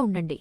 ఉండండి.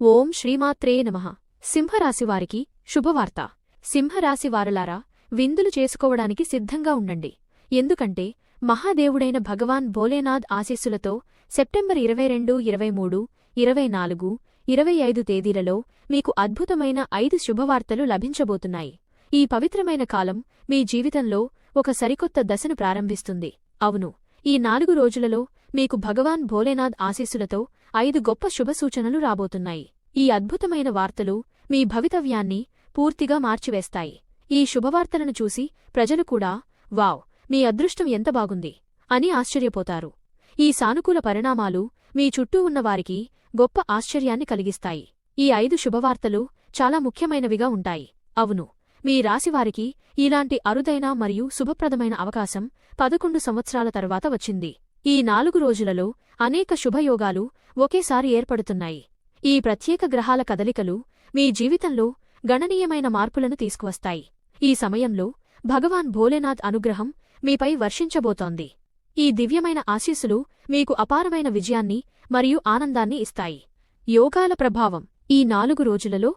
ఓం శ్రీమాత్రే నమః. సింహరాశివారికి శుభవార్త. సింహరాశివారులారా విందులు చేసుకోవడానికి సిద్ధంగా ఉండండి. ఎందుకంటే మహాదేవుడైన భగవాన్ భోలేనాథ్ ఆశీస్సులతో సెప్టెంబర్ ఇరవై రెండు ఇరవై మూడు ఇరవై నాలుగు ఇరవై ఐదు తేదీలలో మీకు అద్భుతమైన ఐదు శుభవార్తలు లభించబోతున్నాయి. ఈ పవిత్రమైన కాలం మీ జీవితంలో ఒక సరికొత్త దశను ప్రారంభిస్తుంది. అవును ఈ నాలుగు రోజులలో మీకు భగవాన్ భోలేనాథ్ ఆశీస్సులతో ఐదు గొప్ప శుభసూచనలు రాబోతున్నాయి. ఈ అద్భుతమైన వార్తలు మీ భవితవ్యాన్ని పూర్తిగా మార్చివేస్తాయి. ఈ శుభవార్తలను చూసి ప్రజలు కూడా వావ్ మీ అదృష్టం ఎంత బాగుంది అని ఆశ్చర్యపోతారు. ఈ సానుకూల పరిణామాలు మీ చుట్టూ ఉన్నవారికి గొప్ప ఆశ్చర్యాన్ని కలిగిస్తాయి. ఈ ఐదు శుభవార్తలు చాలా ముఖ్యమైనవిగా ఉంటాయి. అవును మీ రాశివారికి ఇలాంటి అరుదైన మరియు శుభప్రదమైన అవకాశం పదకొండు సంవత్సరాల తరువాత వచ్చింది. ఈ నాలుగు రోజులలో అనేక శుభయోగాలు ఒకేసారి ఏర్పడుతున్నాయి. ఈ ప్రత్యేక గ్రహాల కదలికలు మీ జీవితంలో గణనీయమైన మార్పులను తీసుకువస్తాయి. ఈ సమయంలో భగవాన్ భోలేనాథ్ అనుగ్రహం మీపై వర్షించబోతోంది. ఈ దివ్యమైన ఆశీస్సులు మీకు అపారమైన విజయాన్ని మరియు ఆనందాన్ని ఇస్తాయి. యోగాల ప్రభావం ఈ నాలుగు రోజులలో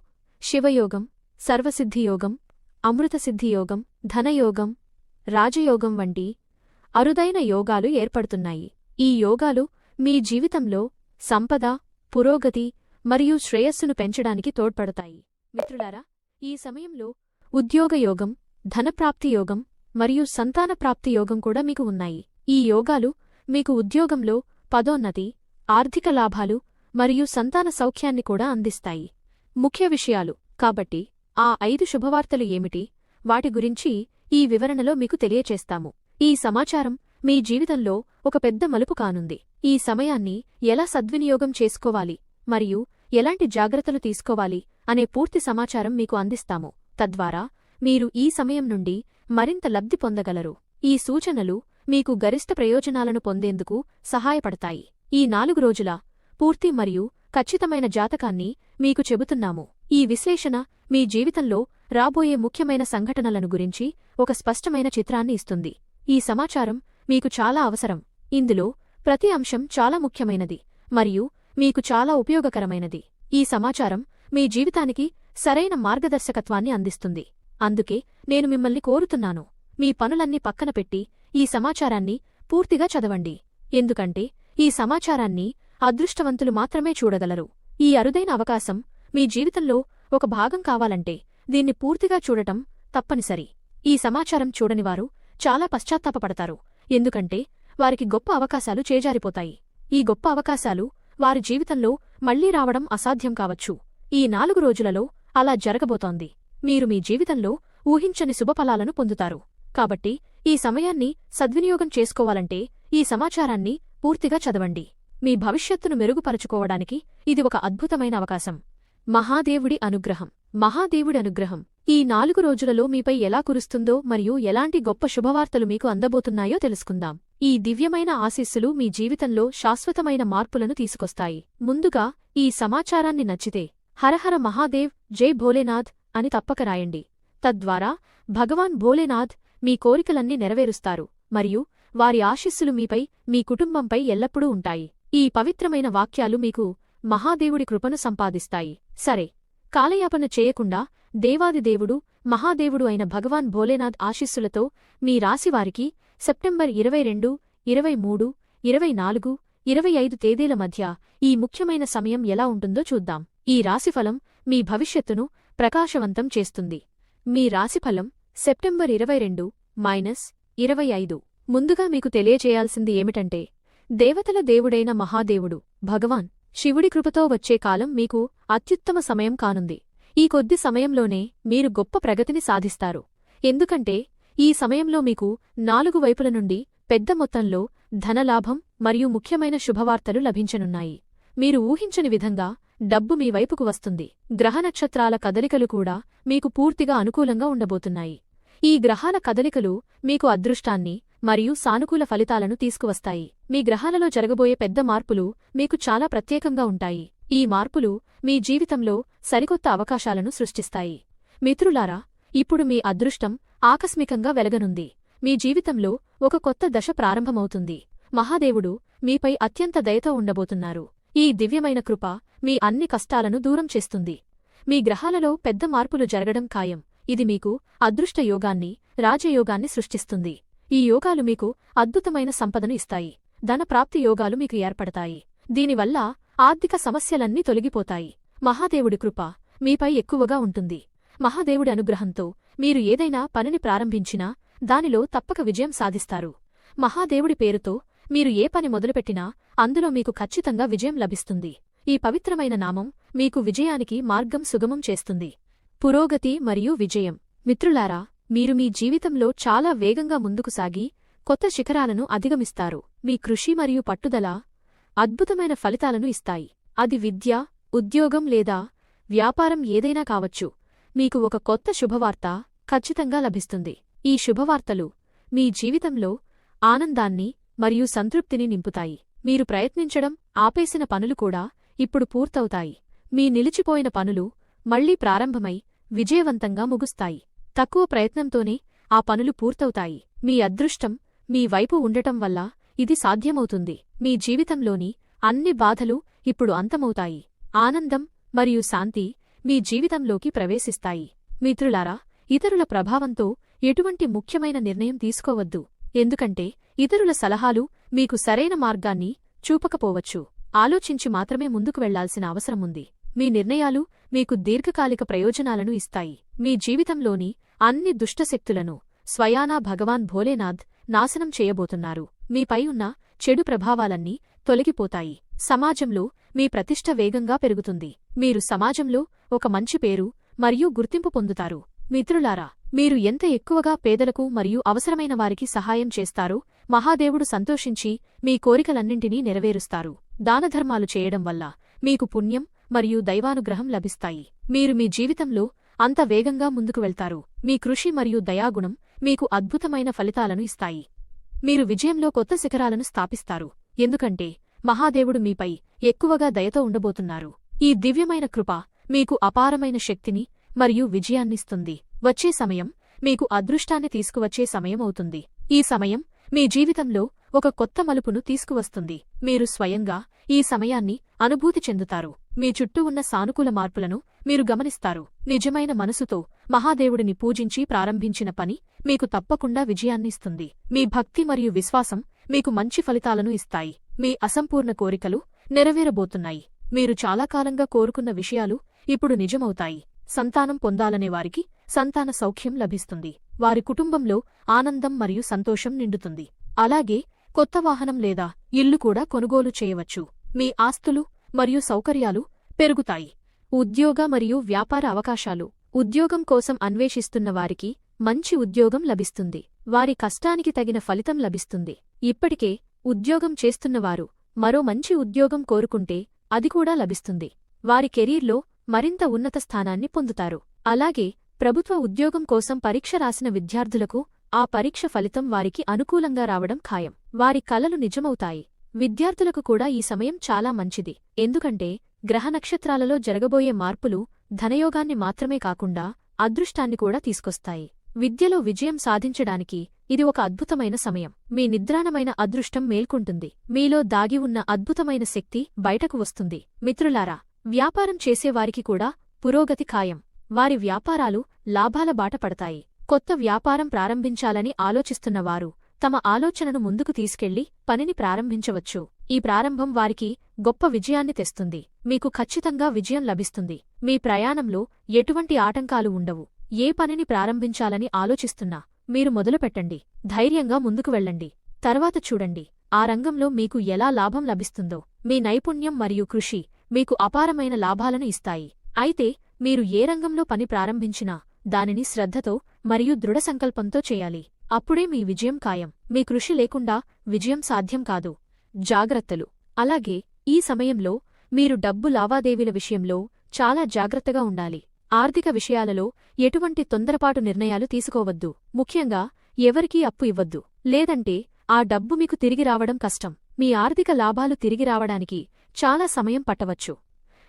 శివయోగం సర్వసిద్ధియోగం అమృతసిద్ధియోగం ధనయోగం రాజయోగం వంటి అరుదైన యోగాలు ఏర్పడుతున్నాయి. ఈ యోగాలు మీ జీవితంలో సంపద పురోగతి మరియు శ్రేయస్సును పెంచడానికి తోడ్పడతాయి. మిత్రులారా ఈ సమయంలో ఉద్యోగయోగం ధనప్రాప్తి యోగం మరియు సంతానప్రాప్తి యోగం కూడా మీకు ఉన్నాయి. ఈ యోగాలు మీకు ఉద్యోగంలో పదోన్నతి ఆర్థిక లాభాలు మరియు సంతాన సౌఖ్యాన్ని కూడా అందిస్తాయి. ముఖ్య విషయాలు. కాబట్టి ఆ ఐదు శుభవార్తలు ఏమిటి? వాటి గురించి ఈ వివరణలో మీకు తెలియచేస్తాము. ఈ సమాచారం మీ జీవితంలో ఒక పెద్ద మలుపు కానుంది. ఈ సమయాన్ని ఎలా సద్వినియోగం చేసుకోవాలి? మరియు ఎలాంటి జాగ్రత్తలు తీసుకోవాలి? అనే పూర్తి సమాచారం మీకు అందిస్తాము. తద్వారా మీరు ఈ సమయం నుండి మరింత లబ్ధి పొందగలరు. ఈ సూచనలు మీకు గరిష్ట ప్రయోజనాలను పొందేందుకు సహాయపడతాయి. ఈ నాలుగు రోజుల పూర్తి మరియు ఖచ్చితమైన జాతకాన్ని మీకు చెబుతున్నాము. ఈ విశ్లేషణ మీ జీవితంలో రాబోయే ముఖ్యమైన సంఘటనలను గురించి ఒక స్పష్టమైన చిత్రాన్ని ఇస్తుంది. ఈ సమాచారం మీకు చాలా అవసరం. ఇందులో ప్రతి అంశం చాలా ముఖ్యమైనది మరియు మీకు చాలా ఉపయోగకరమైనది. ఈ సమాచారం మీ జీవితానికి సరైన మార్గదర్శకత్వాన్ని అందిస్తుంది. అందుకే నేను మిమ్మల్ని కోరుతున్నాను. మీ పనులన్నీ పక్కన పెట్టి ఈ సమాచారాన్ని పూర్తిగా చదవండి. ఎందుకంటే ఈ సమాచారాన్ని అదృష్టవంతులు మాత్రమే చూడగలరు. ఈ అరుదైన అవకాశం మీ జీవితంలో ఒక భాగం కావాలంటే దీన్ని పూర్తిగా చూడటం తప్పనిసరి. ఈ సమాచారం చూడనివారు చాలా పశ్చాత్తాపపడతారు. ఎందుకంటే వారికి గొప్ప అవకాశాలు చేజారిపోతాయి. ఈ గొప్ప అవకాశాలు వారి జీవితంలో మళ్ళీ రావడం అసాధ్యం కావచ్చు. ఈ నాలుగు రోజులలో అలా జరగబోతోంది. మీరు మీ జీవితంలో ఊహించని శుభఫలాలను పొందుతారు. కాబట్టి ఈ సమయాన్ని సద్వినియోగం చేసుకోవాలంటే ఈ సమాచారాన్ని పూర్తిగా చదవండి. మీ భవిష్యత్తును మెరుగుపరుచుకోవడానికి ఇది ఒక అద్భుతమైన అవకాశం. మహాదేవుడి అనుగ్రహం. మహాదేవుడి అనుగ్రహం. ఈ నాలుగు రోజులలో మీపై ఎలా కురుస్తుందో మరియు ఎలాంటి గొప్ప శుభవార్తలు మీకు అందబోతున్నాయో తెలుసుకుందాం. ఈ దివ్యమైన ఆశీస్సులు మీ జీవితంలో శాశ్వతమైన మార్పులను తీసుకొస్తాయి. ముందుగా ఈ సమాచారాన్ని నచ్చితే హరహర మహాదేవ్ జై భోలేనాథ్ అని తప్పక రాయండి. తద్వారా భగవాన్ భోలేనాథ్ మీ కోరికలన్నీ నెరవేరుస్తారు మరియు వారి ఆశీస్సులు మీపై మీ కుటుంబంపై ఎల్లప్పుడూ ఉంటాయి. ఈ పవిత్రమైన వాక్యాలు మీకు మహాదేవుడి కృపను సంపాదిస్తాయి. సరే కాలయాపన చేయకుండా దేవాదిదేవుడు మహాదేవుడు అయిన భగవాన్ భోలేనాథ్ ఆశీస్సులతో మీ రాశివారికి సెప్టెంబర్ ఇరవై రెండు ఇరవై మూడు ఇరవై నాలుగు ఇరవై ఐదు తేదీల మధ్య ఈ ముఖ్యమైన సమయం ఎలా ఉంటుందో చూద్దాం. ఈ రాశిఫలం మీ భవిష్యత్తును ప్రకాశవంతం చేస్తుంది. మీ రాశిఫలం సెప్టెంబర్ ఇరవై రెండు మైనస్ ఇరవై ఐదు. ముందుగా మీకు తెలియచేయాల్సింది ఏమిటంటే దేవతల దేవుడైన మహాదేవుడు భగవాన్ శివుడి కృపతో వచ్చే కాలం మీకు అత్యుత్తమ సమయం కానుంది. ఈ కొద్ది సమయంలోనే మీరు గొప్ప ప్రగతిని సాధిస్తారు. ఎందుకంటే ఈ సమయంలో మీకు నాలుగు వైపుల నుండి పెద్ద మొత్తంలో ధనలాభం మరియు ముఖ్యమైన శుభవార్తలు లభించనున్నాయి. మీరు ఊహించని విధంగా డబ్బు మీ వైపుకు వస్తుంది. గ్రహ నక్షత్రాల కదలికలు కూడా మీకు పూర్తిగా అనుకూలంగా ఉండబోతున్నాయి. ఈ గ్రహాల కదలికలు మీకు అదృష్టాన్ని మరియు సానుకూల ఫలితాలను తీసుకువస్తాయి. మీ గ్రహాలలో జరగబోయే పెద్ద మార్పులు మీకు చాలా ప్రత్యేకంగా ఉంటాయి. ఈ మార్పులు మీ జీవితంలో సరికొత్త అవకాశాలను సృష్టిస్తాయి. మిత్రులారా ఇప్పుడు మీ అదృష్టం ఆకస్మికంగా వెలగనుంది. మీ జీవితంలో ఒక కొత్త దశ ప్రారంభమవుతుంది. మహాదేవుడు మీపై అత్యంత దయతో ఉండబోతున్నారు. ఈ దివ్యమైన కృప మీ అన్ని కష్టాలను దూరం చేస్తుంది. మీ గ్రహాలలో పెద్ద మార్పులు జరగడం ఖాయం. ఇది మీకు అదృష్ట యోగాన్ని రాజయోగాన్ని సృష్టిస్తుంది. ఈ యోగాలు మీకు అద్భుతమైన సంపదను ఇస్తాయి. ధనప్రాప్తి యోగాలు మీకు ఏర్పడతాయి. దీనివల్ల ఆర్థిక సమస్యలన్నీ తొలగిపోతాయి. మహాదేవుడి కృప మీపై ఎక్కువగా ఉంటుంది. మహాదేవుడి అనుగ్రహంతో మీరు ఏదైనా పనిని ప్రారంభించినా దానిలో తప్పక విజయం సాధిస్తారు. మహాదేవుడి పేరుతో మీరు ఏ పని మొదలుపెట్టినా అందులో మీకు ఖచ్చితంగా విజయం లభిస్తుంది. ఈ పవిత్రమైన నామం మీకు విజయానికి మార్గం సుగమం చేస్తుంది. పురోగతి మరియు విజయం. మిత్రులారా మీరు మీ జీవితంలో చాలా వేగంగా ముందుకు సాగి కొత్త శిఖరాలను అధిగమిస్తారు. మీ కృషి మరియు పట్టుదల అద్భుతమైన ఫలితాలను ఇస్తాయి. అది విద్య ఉద్యోగం లేదా వ్యాపారం ఏదైనా కావచ్చు. మీకు ఒక కొత్త శుభవార్త ఖచ్చితంగా లభిస్తుంది. ఈ శుభవార్తలు మీ జీవితంలో ఆనందాన్ని మరియు సంతృప్తిని నింపుతాయి. మీరు ప్రయత్నించడం ఆపేసిన పనులు కూడా ఇప్పుడు పూర్తవుతాయి. మీ నిలిచిపోయిన పనులు మళ్ళీ ప్రారంభమై విజయవంతంగా ముగుస్తాయి. తక్కువ ప్రయత్నంతోనే ఆ పనులు పూర్తవుతాయి. మీ అదృష్టం మీ వైపు ఉండటం వల్ల ఇది సాధ్యమవుతుంది. మీ జీవితంలోని అన్ని బాధలు ఇప్పుడు అంతమవుతాయి. ఆనందం మరియు శాంతి మీ జీవితంలోకి ప్రవేశిస్తాయి. మిత్రులారా ఇతరుల ప్రభావంతో ఎటువంటి ముఖ్యమైన నిర్ణయం తీసుకోవద్దు. ఎందుకంటే ఇతరుల సలహాలు మీకు సరైన మార్గాన్ని చూపకపోవచ్చు. ఆలోచించి మాత్రమే ముందుకు వెళ్ళాల్సిన అవసరముంది మీ నిర్ణయాలు మీకు దీర్ఘకాలిక ప్రయోజనాలను ఇస్తాయి. మీ జీవితంలోని అన్ని దుష్టశక్తులను స్వయానా భగవాన్ భోలేనాథ్ నాశనం చేయబోతున్నారు. మీపై ఉన్న చెడు ప్రభావాలన్నీ తొలగిపోతాయి. సమాజంలో మీ ప్రతిష్ట వేగంగా పెరుగుతుంది. మీరు సమాజంలో ఒక మంచి పేరు మరియు గుర్తింపు పొందుతారు. మిత్రులారా మీరు ఎంత ఎక్కువగా పేదలకు మరియు అవసరమైన వారికి సహాయం చేస్తారో మహాదేవుడు సంతోషించి మీ కోరికలన్నింటినీ నెరవేరుస్తారు. దానధర్మాలు చేయడం వల్ల మీకు పుణ్యం మరియు దైవానుగ్రహం లభిస్తాయి. మీరు మీ జీవితంలో అంత వేగంగా ముందుకు వెళ్తారు. మీ కృషి మరియు దయాగుణం మీకు అద్భుతమైన ఫలితాలను ఇస్తాయి. మీరు విజయంలో కొత్త శిఖరాలను స్థాపిస్తారు. ఎందుకంటే మహాదేవుడు మీపై ఎక్కువగా దయతో ఉండబోతున్నారు. ఈ దివ్యమైన కృప మీకు అపారమైన శక్తిని మరియు విజయాన్నిస్తుంది వచ్చే సమయం మీకు అదృష్టాన్ని తీసుకువచ్చే సమయం అవుతుంది. ఈ సమయం మీ జీవితంలో ఒక కొత్త మలుపును తీసుకువస్తుంది. మీరు స్వయంగా ఈ సమయాన్ని అనుభూతి చెందుతారు. మీ చుట్టూ ఉన్న సానుకూల మార్పులను మీరు గమనిస్తారు. నిజమైన మనసుతో మహాదేవుడిని పూజించి ప్రారంభించిన పని మీకు తప్పకుండా విజయాన్నిస్తుంది మీ భక్తి మరియు విశ్వాసం మీకు మంచి ఫలితాలను ఇస్తాయి. మీ అసంపూర్ణ కోరికలు నెరవేరబోతున్నాయి. మీరు చాలా కాలంగా కోరుకున్న విషయాలు ఇప్పుడు నిజమవుతాయి. సంతానం పొందాలనే వారికి సంతాన సౌఖ్యం లభిస్తుంది. వారి కుటుంబంలో ఆనందం మరియు సంతోషం నిండుతుంది. అలాగే కొత్త వాహనం లేదా ఇల్లు కూడా కొనుగోలు చేయవచ్చు. మీ ఆస్తులు మరియు సౌకర్యాలు పెరుగుతాయి. ఉద్యోగ మరియు వ్యాపార అవకాశాలు. ఉద్యోగం కోసం అన్వేషిస్తున్న వారికి మంచి ఉద్యోగం లభిస్తుంది. వారి కష్టానికి తగిన ఫలితం లభిస్తుంది. ఇప్పటికే ఉద్యోగం చేస్తున్నవారు మరో మంచి ఉద్యోగం కోరుకుంటే అది కూడా లభిస్తుంది. వారి కెరీర్లో మరింత ఉన్నత స్థానాన్ని పొందుతారు. అలాగే ప్రభుత్వ ఉద్యోగం కోసం పరీక్ష రాసిన విద్యార్థులకు ఆ పరీక్ష ఫలితం వారికి అనుకూలంగా రావడం ఖాయం. వారి కలలు నిజమవుతాయి. విద్యార్థులకు కూడా ఈ సమయం చాలా మంచిది. ఎందుకంటే గ్రహ నక్షత్రాలలో జరగబోయే మార్పులు ధనయోగాన్ని మాత్రమే కాకుండా అదృష్టాన్ని కూడా తీసుకొస్తాయి. విద్యలో విజయం సాధించడానికి ఇది ఒక అద్భుతమైన సమయం. మీ నిద్రాణమైన అదృష్టం మేల్కొంటుంది. మీలో దాగి ఉన్న అద్భుతమైన శక్తి బయటకు వస్తుంది. మిత్రులారా వ్యాపారం చేసేవారికి కూడా పురోగతి ఖాయం. వారి వ్యాపారాలు లాభాల బాట పడతాయి. కొత్త వ్యాపారం ప్రారంభించాలని ఆలోచిస్తున్నవారు తమ ఆలోచనను ముందుకు తీసుకెళ్ళి పనిని ప్రారంభించవచ్చు. ఈ ప్రారంభం వారికి గొప్ప విజయాన్ని తెస్తుంది. మీకు ఖచ్చితంగా విజయం లభిస్తుంది. మీ ప్రయాణంలో ఎటువంటి ఆటంకాలు ఉండవు. ఏ పనిని ప్రారంభించాలని ఆలోచిస్తున్నా మీరు మొదలుపెట్టండి. ధైర్యంగా ముందుకు వెళ్ళండి. తర్వాత చూడండి. ఆ రంగంలో మీకు ఎలా లాభం లభిస్తుందో. మీ నైపుణ్యం మరియు కృషి మీకు అపారమైన లాభాలను ఇస్తాయి. అయితే మీరు ఏ రంగంలో పని ప్రారంభించినా దానిని శ్రద్ధతో మరియు దృఢసంకల్పంతో చేయాలి. అప్పుడే మీ విజయం ఖాయం. మీ కృషి లేకుండా విజయం సాధ్యం కాదు. జాగ్రత్తలు. అలాగే ఈ సమయంలో మీరు డబ్బు లావాదేవీల విషయంలో చాలా జాగ్రత్తగా ఉండాలి. ఆర్థిక విషయాలలో ఎటువంటి తొందరపాటు నిర్ణయాలు తీసుకోవద్దు. ముఖ్యంగా ఎవరికీ అప్పు ఇవ్వద్దు. లేదంటే ఆ డబ్బు మీకు తిరిగి రావడం కష్టం. మీ ఆర్థిక లాభాలు తిరిగి రావడానికి చాలా సమయం పట్టవచ్చు.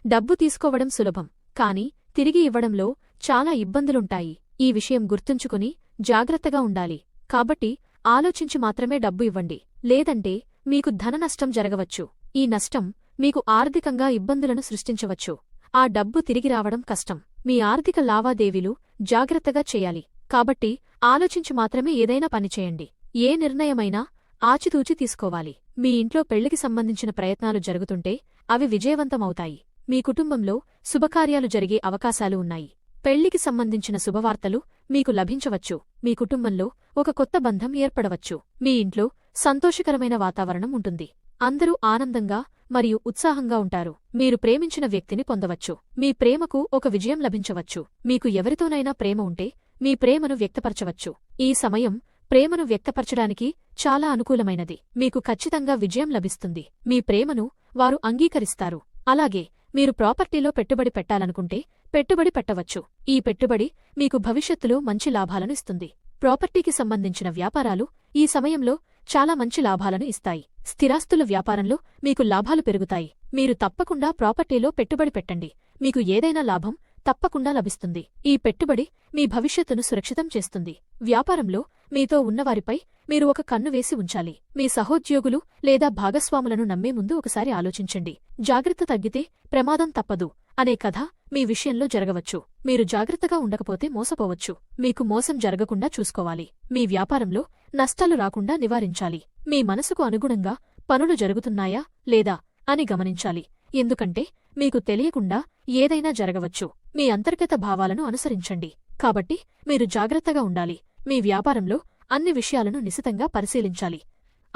డబ్బు తీసుకోవడం సులభం. కాని తిరిగి ఇవ్వడంలో చాలా ఇబ్బందులుంటాయి. ఈ విషయం గుర్తుంచుకుని జాగ్రత్తగా ఉండాలి. కాబట్టి ఆలోచించి మాత్రమే డబ్బు ఇవ్వండి. లేదంటే మీకు ధన నష్టం జరగవచ్చు. ఈ నష్టం మీకు ఆర్థికంగా ఇబ్బందులను సృష్టించవచ్చు. ఆ డబ్బు తిరిగి రావడం కష్టం. మీ ఆర్థిక లావాదేవీలు జాగ్రత్తగా చేయాలి. కాబట్టి ఆలోచించి మాత్రమే ఏదైనా పనిచేయండి ఏ నిర్ణయమైనా ఆచితూచి తీసుకోవాలి. మీ ఇంట్లో పెళ్ళికి సంబంధించిన ప్రయత్నాలు జరుగుతుంటే అవి విజయవంతమవుతాయి. మీ కుటుంబంలో శుభకార్యాలు జరిగే అవకాశాలు ఉన్నాయి. పెళ్ళికి సంబంధించిన శుభవార్తలు మీకు లభించవచ్చు. మీ కుటుంబంలో ఒక కొత్త బంధం ఏర్పడవచ్చు. మీ ఇంట్లో సంతోషకరమైన వాతావరణం ఉంటుంది. అందరూ ఆనందంగా మరియు ఉత్సాహంగా ఉంటారు. మీరు ప్రేమించిన వ్యక్తిని పొందవచ్చు. మీ ప్రేమకు ఒక విజయం లభించవచ్చు. మీకు ఎవరితోనైనా ప్రేమ ఉంటే మీ ప్రేమను వ్యక్తపరచవచ్చు. ఈ సమయం ప్రేమను వ్యక్తపరచడానికి చాలా అనుకూలమైనది. మీకు ఖచ్చితంగా విజయం లభిస్తుంది. మీ ప్రేమను వారు అంగీకరిస్తారు. అలాగే మీరు ప్రాపర్టీలో పెట్టుబడి పెట్టాలనుకుంటే పెట్టుబడి పెట్టవచ్చు. ఈ పెట్టుబడి మీకు భవిష్యత్తులో మంచి లాభాలను ఇస్తుంది. ప్రాపర్టీకి సంబంధించిన వ్యాపారాలు ఈ సమయంలో చాలా మంచి లాభాలను ఇస్తాయి. స్థిరాస్తుల వ్యాపారంలో మీకు లాభాలు పెరుగుతాయి. మీరు తప్పకుండా ప్రాపర్టీలో పెట్టుబడి పెట్టండి. మీకు ఏదైనా లాభం తప్పకుండా లభిస్తుంది. ఈ పెట్టుబడి మీ భవిష్యత్తును సురక్షితం చేస్తుంది. వ్యాపారంలో మీతో ఉన్నవారిపై మీరు ఒక కన్ను వేసి ఉంచాలి. మీ సహోద్యోగులు లేదా భాగస్వాములను నమ్మే ముందు ఒకసారి ఆలోచించండి. జాగ్రత్త తగ్గితే ప్రమాదం తప్పదు అనే కథ మీ విషయంలో జరగవచ్చు. మీరు జాగ్రత్తగా ఉండకపోతే మోసపోవచ్చు. మీకు మోసం జరగకుండా చూసుకోవాలి. మీ వ్యాపారంలో నష్టాలు రాకుండా నివారించాలి. మీ మనసుకు అనుగుణంగా పనులు జరుగుతున్నాయా లేదా అని గమనించాలి. ఎందుకంటే మీకు తెలియకుండా ఏదైనా జరగవచ్చు. మీ అంతర్గత భావాలను అనుసరించండి. కాబట్టి మీరు జాగ్రత్తగా ఉండాలి. మీ వ్యాపారంలో అన్ని విషయాలను నిశితంగా పరిశీలించాలి.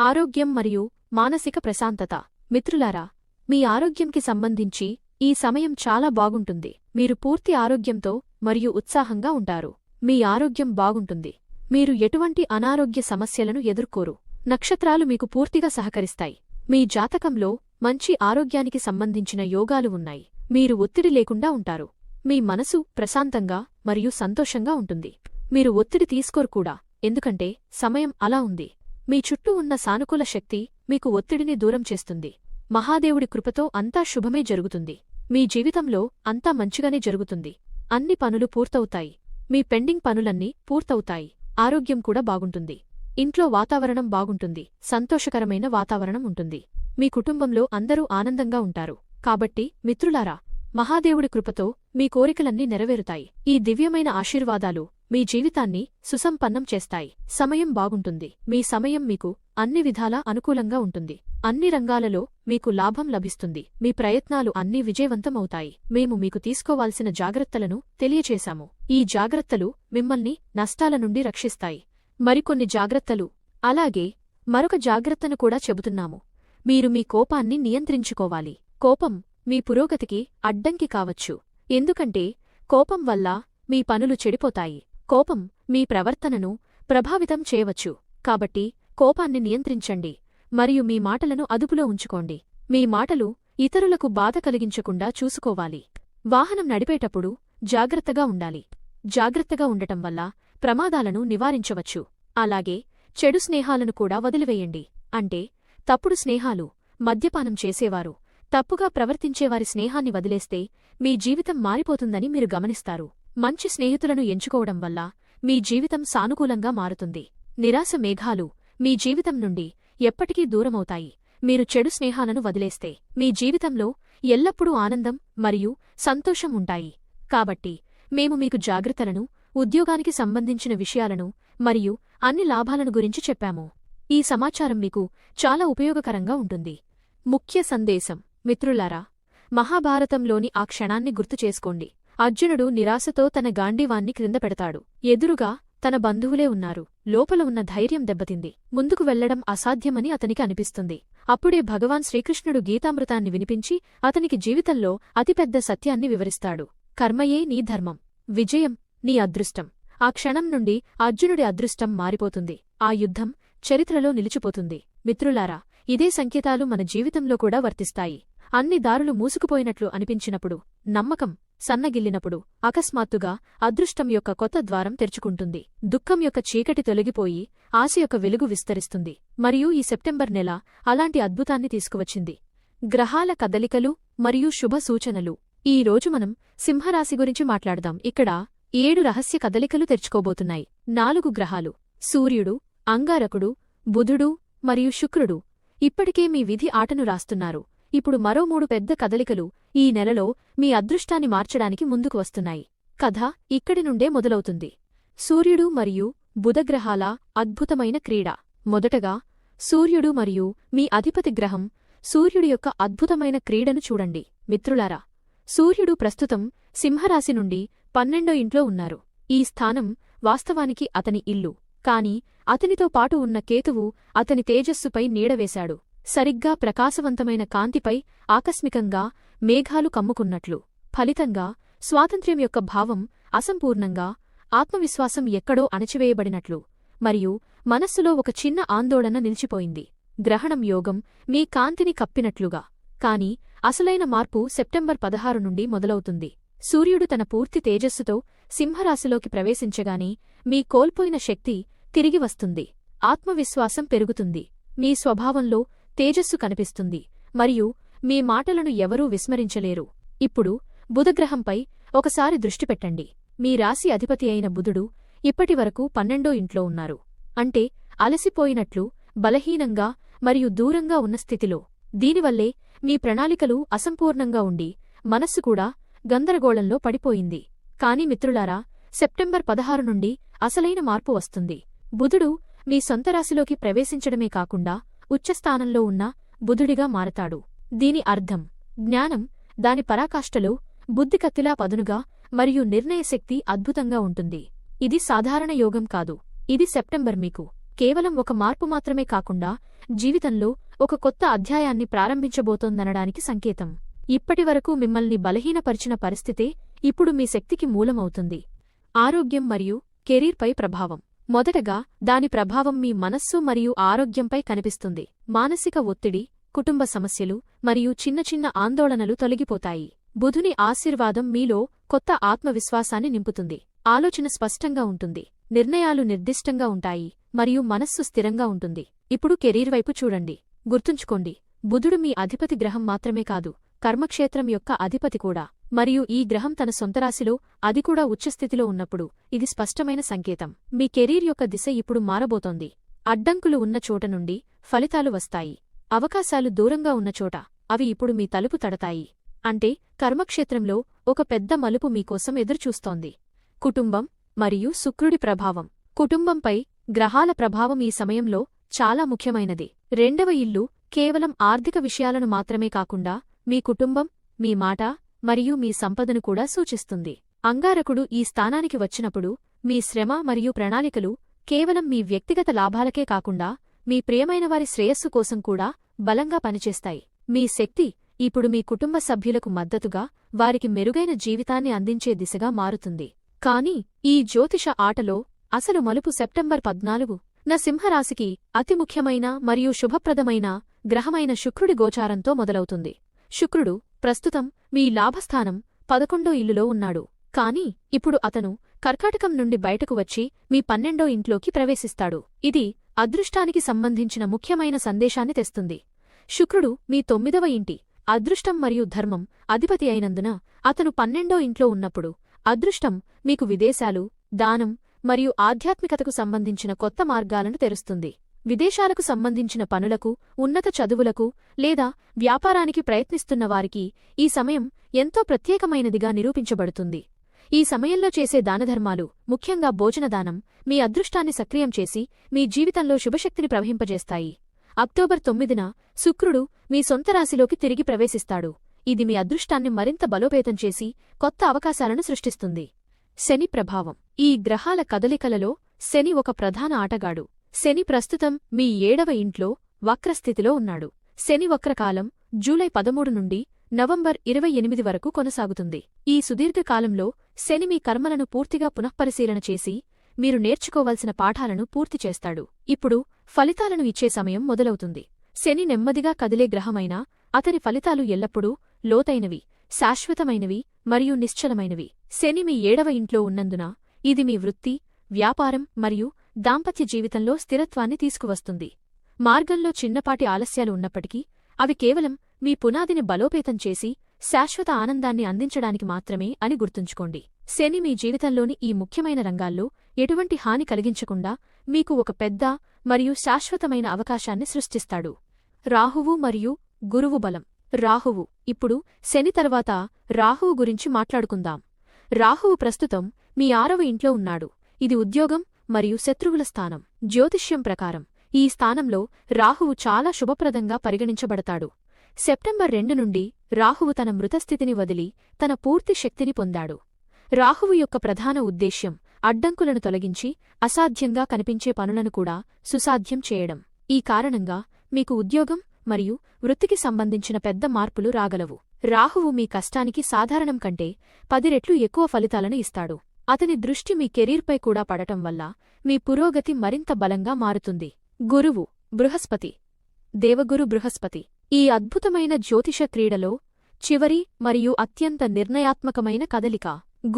ఆరోగ్యం మరియు మానసిక ప్రశాంతత. మిత్రులారా మీ ఆరోగ్యంకి సంబంధించి ఈ సమయం చాలా బాగుంటుంది. మీరు పూర్తి ఆరోగ్యంతో మరియు ఉత్సాహంగా ఉంటారు. మీ ఆరోగ్యం బాగుంటుంది. మీరు ఎటువంటి అనారోగ్య సమస్యలను ఎదుర్కోరు. నక్షత్రాలు మీకు పూర్తిగా సహకరిస్తాయి. మీ జాతకంలో మంచి ఆరోగ్యానికి సంబంధించిన యోగాలు ఉన్నాయి. మీరు ఒత్తిడి లేకుండా ఉంటారు. మీ మనసు ప్రశాంతంగా మరియు సంతోషంగా ఉంటుంది. మీరు ఒత్తిడి తీసుకోరు కూడా. ఎందుకంటే సమయం అలా ఉంది. మీ చుట్టూ ఉన్న సానుకూల శక్తి మీకు ఒత్తిడిని దూరం చేస్తుంది. మహాదేవుడి కృపతో అంతా శుభమే జరుగుతుంది. మీ జీవితంలో అంతా మంచిగానే జరుగుతుంది. అన్ని పనులు పూర్తవుతాయి. మీ పెండింగ్ పనులన్నీ పూర్తవుతాయి. ఆరోగ్యం కూడా బాగుంటుంది. ఇంట్లో వాతావరణం బాగుంటుంది. సంతోషకరమైన వాతావరణం ఉంటుంది. మీ కుటుంబంలో అందరూ ఆనందంగా ఉంటారు. కాబట్టి మిత్రులారా మహాదేవుడి కృపతో మీ కోరికలన్నీ నెరవేరుతాయి. ఈ దివ్యమైన ఆశీర్వాదాలు మీ జీవితాన్ని సుసంపన్నం చేస్తాయి. సమయం బాగుంటుంది. మీ సమయం మీకు అన్ని విధాలా అనుకూలంగా ఉంటుంది. అన్ని రంగాలలో మీకు లాభం లభిస్తుంది. మీ ప్రయత్నాలు అన్నీ విజయవంతమవుతాయి. మేము మీకు తీసుకోవాల్సిన జాగ్రత్తలను తెలియచేశాము. ఈ జాగ్రత్తలు మిమ్మల్ని నష్టాల నుండి రక్షిస్తాయి. మరికొన్ని జాగ్రత్తలు. అలాగే మరొక జాగ్రత్తను కూడా చెబుతున్నాము. మీరు మీ కోపాన్ని నియంత్రించుకోవాలి. కోపం మీ పురోగతికి అడ్డంకి కావచ్చు. ఎందుకంటే కోపం వల్ల మీ పనులు చెడిపోతాయి. కోపం మీ ప్రవర్తనను ప్రభావితం చేయవచ్చు. కాబట్టి కోపాన్ని నియంత్రించండి. మరియు మీ మాటలను అదుపులో ఉంచుకోండి. మీ మాటలు ఇతరులకు బాధ కలిగించకుండా చూసుకోవాలి. వాహనం నడిపేటప్పుడు జాగ్రత్తగా ఉండాలి. జాగ్రత్తగా ఉండటం వల్ల ప్రమాదాలను నివారించవచ్చు. అలాగే చెడు స్నేహాలను కూడా వదిలివేయండి. అంటే తప్పుడు స్నేహాలు మద్యపానం చేసేవారు తప్పుగా ప్రవర్తించేవారి స్నేహాన్ని వదిలేస్తే మీ జీవితం మారిపోతుందని మీరు గమనిస్తారు. మంచి స్నేహితులను ఎంచుకోవడం వల్ల మీ జీవితం సానుకూలంగా మారుతుంది. నిరాశ మేఘాలు మీ జీవితం నుండి ఎప్పటికీ దూరమవుతాయి. మీరు చెడు స్నేహాలను వదిలేస్తే మీ జీవితంలో ఎల్లప్పుడూ ఆనందం మరియు సంతోషం ఉంటాయి. కాబట్టి మేము మీకు జాగ్రత్తలను ఉద్యోగానికి సంబంధించిన విషయాలను మరియు అన్ని లాభాలను గురించి చెప్పాము. ఈ సమాచారం మీకు చాలా ఉపయోగకరంగా ఉంటుంది. ముఖ్య సందేశం మిత్రులారా మహాభారతంలోని ఆ క్షణాన్ని గుర్తుచేసుకోండి అర్జునుడు నిరాశతో తన గాంధీవాన్ని క్రింద పెడతాడు. ఎదురుగా తన బంధువులే ఉన్నారు. లోపల ఉన్న ధైర్యం దెబ్బతింది. ముందుకు వెళ్ళడం అసాధ్యమని అతనికి అనిపిస్తుంది. అప్పుడే భగవాన్ శ్రీకృష్ణుడు గీతామృతాన్ని వినిపించి అతనికి జీవితంలో అతిపెద్ద సత్యాన్ని వివరిస్తాడు. కర్మయే నీ ధర్మం. విజయం నీ అదృష్టం. ఆ క్షణం నుండి అర్జునుడి అదృష్టం మారిపోతుంది. ఆ యుద్ధం చరిత్రలో నిలిచిపోతుంది. మిత్రులారా ఇదే సంకేతాలు మన జీవితంలో కూడా వర్తిస్తాయి. అన్ని దారులు మూసుకుపోయినట్లు అనిపించినప్పుడు నమ్మకం సన్నగిల్లినప్పుడు అకస్మాత్తుగా అదృష్టం యొక్క కొత్త ద్వారం తెరుచుకుంటుంది. దుఃఖం యొక్క చీకటి తొలగిపోయి ఆశ యొక్క వెలుగు విస్తరిస్తుంది. మరియు ఈ సెప్టెంబర్ నెల అలాంటి అద్భుతాన్ని తీసుకువచ్చింది. గ్రహాల కదలికలు మరియు శుభ సూచనలు. ఈ రోజు మనం సింహరాశి గురించి మాట్లాడదాం. ఇక్కడ ఏడు రహస్య కదలికలు తెరుచుకోబోతున్నాయి. నాలుగు గ్రహాలు. సూర్యుడు అంగారకుడు బుధుడు మరియు శుక్రుడు. ఇప్పటికే మీ విధి ఆటను రాస్తున్నారు. ఇప్పుడు మరో మూడు పెద్ద కదలికలు ఈ నెలలో మీ అదృష్టాన్ని మార్చడానికి ముందుకు వస్తున్నాయి. కథ ఇక్కడి నుండే మొదలవుతుంది. సూర్యుడు మరియు బుధగ్రహాల అద్భుతమైన క్రీడ. మొదటగా సూర్యుడు మరియు మీ అధిపతి గ్రహం సూర్యుడి యొక్క అద్భుతమైన క్రీడను చూడండి. మిత్రులారా సూర్యుడు ప్రస్తుతం సింహరాశి నుండి పన్నెండో ఇంట్లో ఉన్నారు. ఈ స్థానం వాస్తవానికి అతని ఇల్లు. కాని అతనితో పాటు ఉన్న కేతువు అతని తేజస్సుపై నీడవేశాడు సరిగ్గా ప్రకాశవంతమైన కాంతిపై ఆకస్మికంగా మేఘాలు కమ్ముకున్నట్లు. ఫలితంగా స్వాతంత్ర్యం యొక్క భావం అసంపూర్ణంగా ఆత్మవిశ్వాసం ఎక్కడో అణచివేయబడినట్లు మరియు మనస్సులో ఒక చిన్న ఆందోళన నిలిచిపోయింది. గ్రహణం యోగం మీ కాంతిని కప్పినట్లుగా కాని అసలైన మార్పు సెప్టెంబర్ పదహారు నుండి మొదలవుతుంది. సూర్యుడు తన పూర్తి తేజస్సుతో సింహరాశిలోకి ప్రవేశించగానే మీ కోల్పోయిన శక్తి తిరిగి వస్తుంది. ఆత్మవిశ్వాసం పెరుగుతుంది. మీ స్వభావంలో తేజస్సు కనిపిస్తుంది. మరియు మీ మాటలను ఎవరూ విస్మరించలేరు. ఇప్పుడు బుధగ్రహంపై ఒకసారి దృష్టి పెట్టండి. మీ రాశి అధిపతి అయిన బుధుడు ఇప్పటివరకు పన్నెండో ఇంట్లో ఉన్నారు. అంటే అలసిపోయినట్లు బలహీనంగా మరియు దూరంగా ఉన్న స్థితిలో. దీనివల్లే మీ ప్రణాళికలు అసంపూర్ణంగా ఉండి మనస్సు కూడా గందరగోళంలో పడిపోయింది. కాని మిత్రులారా సెప్టెంబర్ పదహారు నుండి అసలైన మార్పు వస్తుంది. బుధుడు మీ సొంత రాశిలోకి ప్రవేశించడమే కాకుండా ఉచ్చస్థానంలో ఉన్న బుధుడిగా మారతాడు. దీని అర్థం జ్ఞానం దాని పరాకాష్ఠలో బుద్ధికత్తిలా పదునుగా మరియు నిర్ణయశక్తి అద్భుతంగా ఉంటుంది. ఇది సాధారణ యోగం కాదు. ఇది సెప్టెంబర్ మీకు. కేవలం ఒక మార్పు మాత్రమే కాకుండా జీవితంలో ఒక కొత్త అధ్యాయాన్ని ప్రారంభించబోతోందనడానికి సంకేతం. ఇప్పటివరకు మిమ్మల్ని బలహీనపరిచిన పరిస్థితే ఇప్పుడు మీ శక్తికి మూలమవుతుంది. ఆరోగ్యం మరియు కెరీర్పై ప్రభావం. మొదటగా దాని ప్రభావం మీ మనస్సు మరియు ఆరోగ్యంపై కనిపిస్తుంది. మానసిక ఒత్తిడి కుటుంబ సమస్యలు మరియు చిన్న చిన్న ఆందోళనలు తొలగిపోతాయి. బుధుని ఆశీర్వాదం మీలో కొత్త ఆత్మవిశ్వాసాన్ని నింపుతుంది. ఆలోచన స్పష్టంగా ఉంటుంది. నిర్ణయాలు నిర్దిష్టంగా ఉంటాయి మరియు మనస్సు స్థిరంగా ఉంటుంది. ఇప్పుడు కెరీర్ వైపు చూడండి. గుర్తుంచుకోండి. బుధుడు మీ అధిపతి గ్రహం మాత్రమే కాదు కర్మక్షేత్రం యొక్క అధిపతి కూడా. మరియు ఈ గ్రహం తన సొంతరాశిలో అది కూడా ఉచ్చస్థితిలో ఉన్నప్పుడు. ఇది స్పష్టమైన సంకేతం. మీ కెరీర్ యొక్క దిశ ఇప్పుడు మారబోతోంది. అడ్డంకులు ఉన్న చోట నుండి ఫలితాలు వస్తాయి. అవకాశాలు దూరంగా ఉన్న చోట అవి ఇప్పుడు మీ తలుపు తడతాయి. అంటే కర్మక్షేత్రంలో ఒక పెద్ద మలుపు మీకోసం ఎదురుచూస్తోంది. కుటుంబం మరియు శుక్రుడి ప్రభావం. కుటుంబంపై గ్రహాల ప్రభావం ఈ సమయంలో చాలా ముఖ్యమైనది. రెండవ ఇల్లు కేవలం ఆర్థిక విషయాలను మాత్రమే కాకుండా మీ కుటుంబం మీ మాట మరియు మీ సంపదను కూడా సూచిస్తుంది. అంగారకుడు ఈ స్థానానికి వచ్చినప్పుడు మీ శ్రమ మరియు ప్రణాళికలు కేవలం మీ వ్యక్తిగత లాభాలకే కాకుండా మీ ప్రియమైనవారి శ్రేయస్సు కోసం కూడా బలంగా పనిచేస్తాయి. మీ శక్తి ఇప్పుడు మీ కుటుంబ సభ్యులకు మద్దతుగా వారికి మెరుగైన జీవితాన్ని అందించే దిశగా మారుతుంది. కాని ఈ జ్యోతిష ఆటలో అసలు మలుపు సెప్టెంబర్ పద్నాలుగు నా సింహరాశికి అతి ముఖ్యమైన మరియు శుభప్రదమైన గ్రహమైన శుక్రుడి గోచారంతో మొదలవుతుంది. శుక్రుడు ప్రస్తుతం మీ లాభస్థానం పదకొండో ఇల్లులో ఉన్నాడు. కాని ఇప్పుడు అతను కర్కాటకం నుండి బయటకు వచ్చి మీ పన్నెండో ఇంట్లోకి ప్రవేశిస్తాడు. ఇది అదృష్టానికి సంబంధించిన ముఖ్యమైన సందేశాన్ని తెస్తుంది. శుక్రుడు మీ తొమ్మిదవ ఇంటి అదృష్టం మరియు ధర్మం అధిపతి అయినందున అతను పన్నెండో ఇంట్లో ఉన్నప్పుడు అదృష్టం మీకు విదేశాలు దానం మరియు ఆధ్యాత్మికతకు సంబంధించిన కొత్త మార్గాలను తెరుస్తుంది. విదేశాలకు సంబంధించిన పనులకు ఉన్నత చదువులకు లేదా వ్యాపారానికి ప్రయత్నిస్తున్న వారికి ఈ సమయం ఎంతో ప్రత్యేకమైనదిగా నిరూపించబడుతుంది. ఈ సమయంలో చేసే దానధర్మాలు ముఖ్యంగా భోజనదానం మీ అదృష్టాన్ని సక్రియం చేసి మీ జీవితంలో శుభశక్తిని ప్రవహింపజేస్తాయి. అక్టోబర్ తొమ్మిదిన శుక్రుడు మీ సొంత రాశిలోకి తిరిగి ప్రవేశిస్తాడు. ఇది మీ అదృష్టాన్ని మరింత బలోపేతం చేసి కొత్త అవకాశాలను సృష్టిస్తుంది. శని ప్రభావం. ఈ గ్రహాల కదలికలలో శని ఒక ప్రధాన ఆటగాడు. శని ప్రస్తుతం మీ ఏడవ ఇంట్లో వక్రస్థితిలో ఉన్నాడు. శని వక్రకాలం జూలై పదమూడు నుండి నవంబర్ ఇరవై ఎనిమిది వరకు కొనసాగుతుంది. ఈ సుదీర్ఘకాలంలో శని మీ కర్మలను పూర్తిగా పునఃపరిశీలన చేసి మీరు నేర్చుకోవలసిన పాఠాలను పూర్తి చేస్తాడు. ఇప్పుడు ఫలితాలను ఇచ్చే సమయం మొదలవుతుంది. శని నెమ్మదిగా కదిలే గ్రహమైనా అతని ఫలితాలు ఎల్లప్పుడూ లోతైనవి శాశ్వతమైనవి మరియు నిశ్చలమైనవి. శని మీ ఏడవ ఇంట్లో ఉన్నందున ఇది మీ వృత్తి వ్యాపారం మరియు దాంపత్య జీవితంలో స్థిరత్వాన్ని తీసుకువస్తుంది. మార్గంలో చిన్నపాటి ఆలస్యాలు ఉన్నప్పటికీ అవి కేవలం మీ పునాదిని బలోపేతం చేసి శాశ్వత ఆనందాన్ని అందించడానికి మాత్రమే అని గుర్తుంచుకోండి. శని మీ జీవితంలోని ఈ ముఖ్యమైన రంగాల్లో ఎటువంటి హాని కలిగించకుండా మీకు ఒక పెద్ద మరియు శాశ్వతమైన అవకాశాన్ని సృష్టిస్తాడు. రాహువు మరియు గురువు బలం. రాహువు ఇప్పుడు శని తర్వాత రాహువు గురించి మాట్లాడుకుందాం. రాహువు ప్రస్తుతం మీ ఆరవ ఇంట్లో ఉన్నాడు. ఇది ఉద్యోగం మరియు శత్రువుల స్థానం. జ్యోతిష్యం ప్రకారం ఈ స్థానంలో రాహువు చాలా శుభప్రదంగా పరిగణించబడతాడు. సెప్టెంబర్ రెండు నుండి రాహువు తన మృతస్థితిని వదిలి తన పూర్తి శక్తిని పొందాడు. రాహువు యొక్క ప్రధాన ఉద్దేశ్యం అడ్డంకులను తొలగించి అసాధ్యంగా కనిపించే పనులను కూడా సుసాధ్యం చేయడం. ఈ కారణంగా మీకు ఉద్యోగం మరియు వృత్తికి సంబంధించిన పెద్ద మార్పులు రాగలవు. రాహువు మీ కష్టానికి సాధారణం కంటే పది రెట్లు ఎక్కువ ఫలితాలను ఇస్తాడు. అతని దృష్టి మీ కెరీర్పై కూడా పడటం వల్ల మీ పురోగతి మరింత బలంగా మారుతుంది. గురువు బృహస్పతి. దేవగురు బృహస్పతి. ఈ అద్భుతమైన జ్యోతిష క్రీడలో చివరి మరియు అత్యంత నిర్ణయాత్మకమైన కదలిక.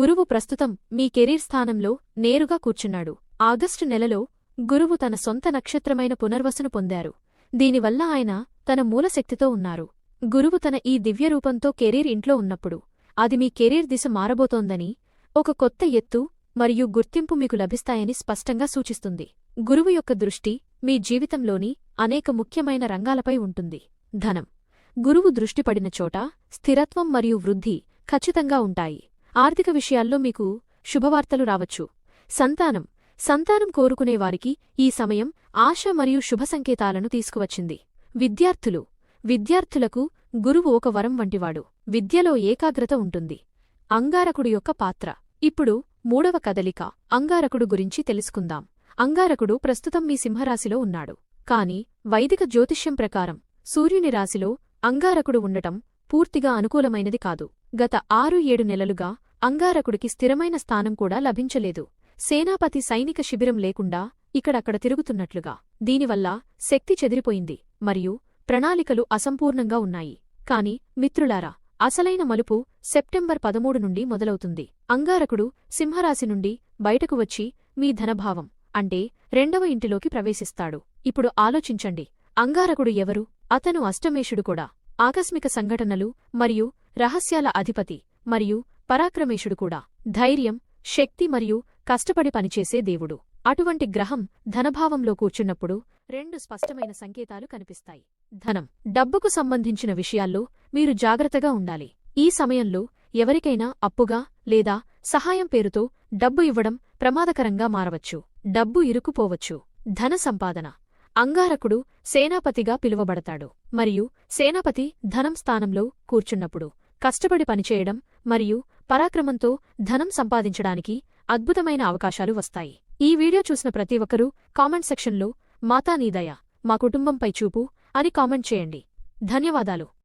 గురువు ప్రస్తుతం మీ కెరీర్ స్థానంలో నేరుగా కూర్చున్నాడు. ఆగస్టు నెలలో గురువు తన సొంత నక్షత్రమైన పునర్వసును పొందారు. దీనివల్ల ఆయన తన మూలశక్తితో ఉన్నారు. గురువు తన ఈ దివ్యరూపంతో కెరీర్ ఇంట్లో ఉన్నప్పుడు అది మీ కెరీర్ దిశ మారబోతోందని ఒక కొత్త ఎత్తు మరియు గుర్తింపు మీకు లభిస్తాయని స్పష్టంగా సూచిస్తుంది. గురువు యొక్క దృష్టి మీ జీవితంలోని అనేక ముఖ్యమైన రంగాలపై ఉంటుంది. ధనం. గురువు దృష్టి పడిన చోట స్థిరత్వం మరియు వృద్ధి ఖచ్చితంగా ఉంటాయి. ఆర్థిక విషయాల్లో మీకు శుభవార్తలు రావచ్చు. సంతానం. సంతానం కోరుకునేవారికి ఈ సమయం ఆశ మరియు శుభ సంకేతాలను తీసుకువచ్చింది. విద్యార్థులు. విద్యార్థులకు గురువు ఒక వరం వంటివాడు. విద్యలో ఏకాగ్రత ఉంటుంది. అంగారకుడు యొక్క పాత్ర. ఇప్పుడు మూడవ కదలిక అంగారకుడు గురించి తెలుసుకుందాం. అంగారకుడు ప్రస్తుతం మీ సింహరాశిలో ఉన్నాడు. కాని వైదిక జ్యోతిష్యం ప్రకారం సూర్యుని రాశిలో అంగారకుడు ఉండటం పూర్తిగా అనుకూలమైనది కాదు. గత ఆరు ఏడు నెలలుగా అంగారకుడికి స్థిరమైన స్థానం కూడా లభించలేదు. సేనాపతి సైనిక శిబిరం లేకుండా ఇక్కడక్కడ తిరుగుతున్నట్లుగా. దీనివల్ల శక్తి చెదిరిపోయింది. మరియు ప్రణాళికలు అసంపూర్ణంగా ఉన్నాయి. కాని మిత్రులారా అసలైన మలుపు సెప్టెంబర్ పదమూడు నుండి మొదలవుతుంది. అంగారకుడు సింహరాశి నుండి బయటకు వచ్చి మీ ధనభావం అంటే రెండవ ఇంటిలోకి ప్రవేశిస్తాడు. ఇప్పుడు ఆలోచించండి. అంగారకుడు ఎవరు? అతను అష్టమేషుడు కూడా. ఆకస్మిక సంఘటనలు మరియు రహస్యాల అధిపతి మరియు పరాక్రమేషుడు కూడా. ధైర్యం శక్తి మరియు కష్టపడి పనిచేసే దేవుడు. అటువంటి గ్రహం ధనభావంలో కూర్చున్నప్పుడు రెండు స్పష్టమైన సంకేతాలు కనిపిస్తాయి. ధనం. డబ్బుకు సంబంధించిన విషయాల్లో మీరు జాగ్రత్తగా ఉండాలి. ఈ సమయంలో ఎవరికైనా అప్పుగా లేదా సహాయం పేరుతో డబ్బు ఇవ్వడం ప్రమాదకరంగా మారవచ్చు. డబ్బు ఇరుకుపోవచ్చు ధన సంపాదన. అంగారకుడు సేనాపతిగా పిలువబడతాడు. మరియు సేనాపతి ధనం స్థానంలో కూర్చున్నప్పుడు కష్టపడి పనిచేయడం మరియు పరాక్రమంతో ధనం సంపాదించడానికి అద్భుతమైన అవకాశాలు వస్తాయి. ఈ వీడియో చూసిన ప్రతి ఒక్కరూ కామెంట్ సెక్షన్లో మాతా నీదయ మా కుటుంబంపై చూపు అని కామెంట్ చేయండి. ధన్యవాదాలు.